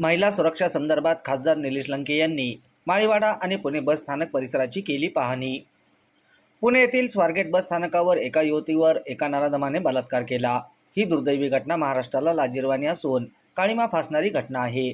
महिला सुरक्षा संदर्भात खासदार निलेश लंके यांनी माळीवाडा आणि पुणे बस स्थानक परिसराची केली पाहणी. पुणे येथील स्वारगेट बस स्थानकावर एका युवतीवर एका नराधमाने बलात्कार केला. ही दुर्दैवी घटना महाराष्ट्राला लाजीरवाणी असून काळीमा फासणारी घटना आहे.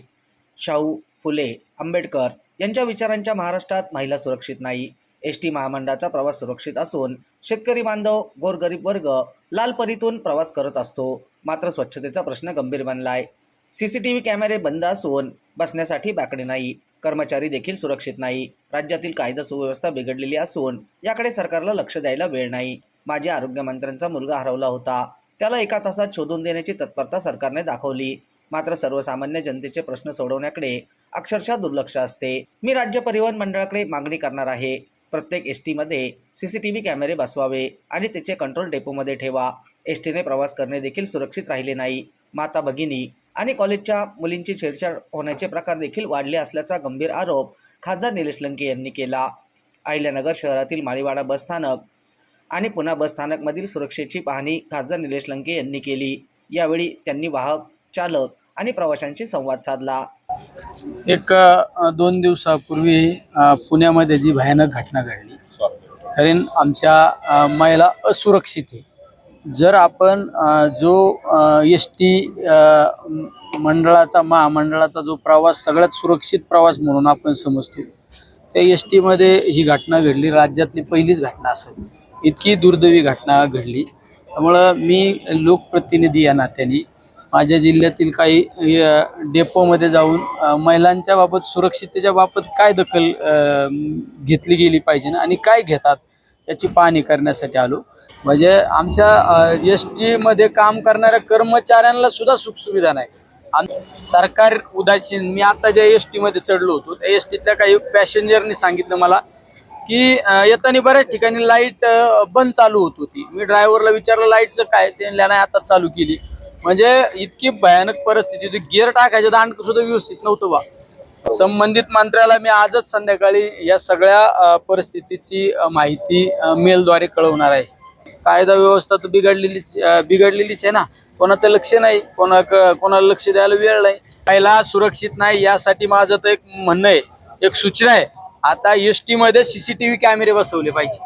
शाहू फुले आंबेडकर यांच्या विचारांच्या महाराष्ट्रात महिला सुरक्षित नाही. एस टी महामंडळाचा प्रवास सुरक्षित असून शेतकरी बांधव गोरगरीब वर्ग लालपरीतून प्रवास करत असतो. मात्र स्वच्छतेचा प्रश्न गंभीर बनलाय. सी सी टी व्ही कॅमेरे बंद असून बसण्यासाठी बाकडे नाही. कर्मचारी देखील सुरक्षित नाही. राज्यातील कायदा सुव्यवस्था बिघडलेली असून याकडे सरकारला लक्ष द्यायला वेळ नाही. माजी आरोग्यमंत्र्यांचा मुलगा हरवला होता. त्याला एका तासात शोधून देण्याची तत्परता सरकारने दाखवली. मात्र सर्वसामान्य जनतेचे प्रश्न सोडवण्याकडे अक्षरशः दुर्लक्ष असते. मी राज्य परिवहन मंडळाकडे मागणी करणार आहे. प्रत्येक एस टीमध्ये सी सी टी व्ही कॅमेरे बसवावे आणि त्याचे कंट्रोल डेपोमध्ये ठेवा. एस टीने प्रवास करणे देखील सुरक्षित राहिले नाही. माता भगिनी आणि कॉलेजच्या मुलींची छेडछाड होण्याचे प्रकार देखील वाढले असल्याचा गंभीर आरोप खासदार निलेश लंके यांनी केला. अहिल्यानगर शहरातील माळीवाडा बस स्थानक आणि पुन्हा बस स्थानकमधील सुरक्षेची पाहणी खासदार निलेश लंके यांनी केली. यावेळी त्यांनी वाहक चालक आणि प्रवाशांशी संवाद साधला. एक दोन दिवसापूर्वी पुण्यामध्ये जी भयानक घटना घडली कारण आमच्या महिला असुरक्षित आहे. जर आपण जो एस टी मंडळाचा महामंडळाचा जो प्रवास सगळ्यात सुरक्षित प्रवास म्हणून आपण समजतो त्या एस टीमध्ये ही घटना घडली. राज्यातली पहिलीच घटना असेल. इतकी दुर्दैवी घटना घडली. त्यामुळं मी लोकप्रतिनिधी या नात्याने माझ्या जिल्ह्यातील काही डेपोमध्ये जाऊन महिलांच्या बाबत सुरक्षिततेच्या बाबत काय दखल घेतली गेली पाहिजे आणि काय घेतात याची पाहणी करण्यासाठी आलो. म्हणजे आमच्या एस टीमध्ये काम करणाऱ्या कर्मचाऱ्यांना सुद्धा सुखसुविधा नाही. आम सरकार उदासीन. मी आता ज्या एस टीमध्ये चढलो होतो त्या एस टीतल्या काही पॅसेंजरनी सांगितलं मला की येताना बऱ्याच ठिकाणी लाइट बंद चालू होत होती. मी ड्रायव्हरला विचारलं लाईटचं काय? ते आता चालू केली. म्हणजे इतकी भयानक परिस्थिती होती. गिअर टाकायचं दांड सुद्धा व्यवस्थित नव्हतं बा. संबंधित मंत्र्याला मी आजच संध्याकाळी या सगळ्या परिस्थितीची माहिती मेलद्वारे कळवणार आहे. कायदा व्यवस्था तर बिघडलेलीच बिघडलेलीच आहे ना. कोणाचं लक्ष नाही कोणा कोणाला लक्ष द्यायला वेळ नाही. पहिला सुरक्षित नाही यासाठी माझं तर एक म्हणणं आहे एक सूचना आहे. आता एसमध्ये सीसीटीव्ही कॅमेरे बसवले पाहिजे.